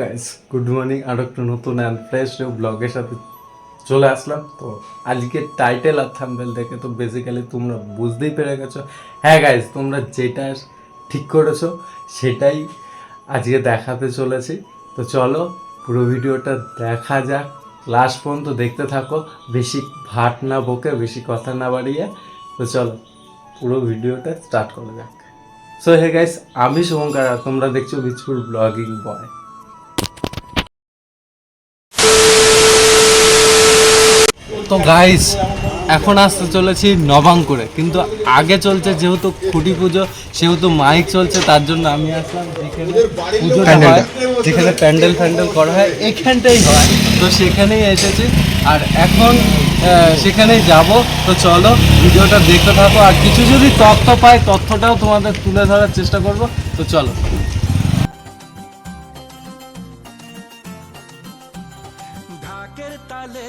Guys good morning আর একটা নতুন and fresh ব্লগের সাথে চলে আসলাম। তো আজকে টাইটেল আর থাম্বেল দেখে তো বেসিক্যালি তোমরা বুঝতেই পেরে গেছো। হ্যাঁ গাইস তোমরা যেটা ঠিক করেছ, সেটাই আজকে দেখাতে চলেছি। তো চলো, পুরো ভিডিওটা দেখা যাক। লাস্ট পর্যন্ত দেখতে থাকো, বেশি ভাট না বকে, বেশি কথা না বাড়িয়ে। তো চলো, পুরো ভিডিওটা স্টার্ট করা যাক। সো হে গাইস আমি শুভঙ্কর তোমরা দেখছ বিচপুর ব্লগিং বয় তো গাইস এখন আসতে চলেছি নবাঙ্কুরে। কিন্তু আগে চলছে যেহেতু খুঁটি পুজো সেহেতু মাইক চলছে তার জন্য আমি আসলাম যেখানে পুজোটা হয় যেখানে প্যান্ডেল ফ্যান্ডেল করা হয় এখানটাই হয়। তো সেখানেই এসেছি। আর এখন সেখানেই যাব। তো চলো ভিডিওটা দেখতে থাকো। আর কিছু যদি তথ্য পাই তথ্যটাও তোমাদের তুলে ধরার চেষ্টা করব। তো চলো। ঢাকের তালে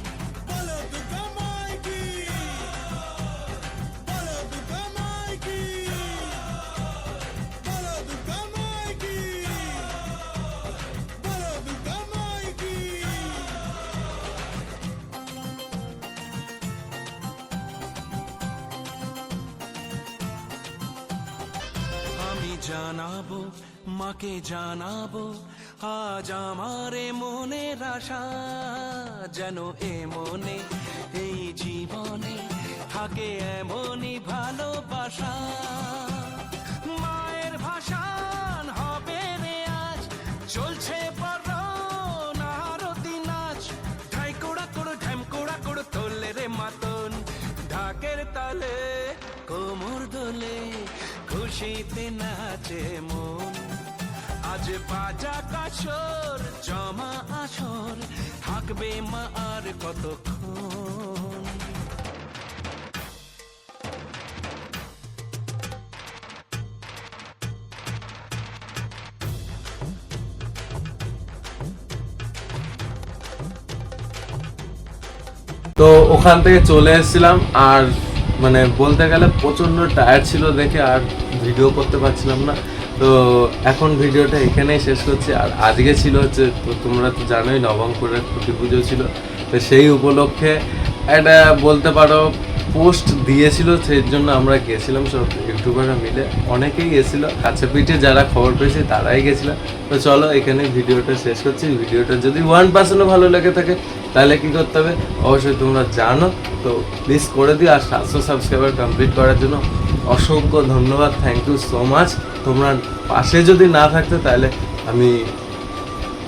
জানাব, মাকে জানাব, আজ আমার মনের আশা যেন এ মনে, এই জীবনে থাকে এমনই ভালোবাসা। খুশিতে নাচে মন। আজ বাজা জমা আসর, থাকবে মা আর কতক্ষণ? তো ওখান থেকে চলে এসেছিলাম, আর মানে বলতে গেলে প্রচণ্ড টায়ার ছিল দেখে আর ভিডিও করতে পারছিলাম না। তো এখন ভিডিওটা এখানেই শেষ করছি। আর আজকে ছিল হচ্ছে, তো তোমরা তো জানোই নবঙ্করের খুঁটি পুজো ছিল। তো সেই উপলক্ষে একটা বলতে পারো পোস্ট দিয়েছিল, সেই জন্য আমরা গেছিলাম সব ইউটিউবাররা মিলে। অনেকেই গেছিল, কাছে পিঠে যারা খবর পেয়েছে তারাই গেছিল। তো চলো, এখানে ভিডিওটা শেষ করছি। ভিডিওটা যদি ওয়ান পার্সেন্টও ভালো লেগে থাকে, তাহলে কি করতে হবে? অবশ্যই তোমরা জানো। তো প্লিজ করে দিও, আর সাতশো সাবস্ক্রাইবার কমপ্লিট করার জন্য অসংখ্য ধন্যবাদ। থ্যাংক ইউ সো মাচ তোমরা পাশে যদি না থাকতে, তাহলে আমি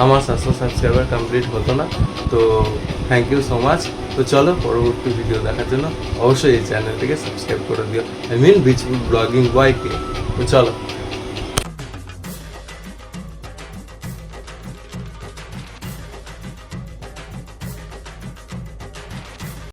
আমার সাতশো সাবস্ক্রাইবার কমপ্লিট হতো না, তো থ্যাংক ইউ সো মাচ তো চলো পরবর্তী ভিডিও দেখার জন্য অবশ্যই এই চ্যানেলটিকে সাবস্ক্রাইব করে দিও। আই মিন বিচ ব্লগিং বয়কে তো চলো।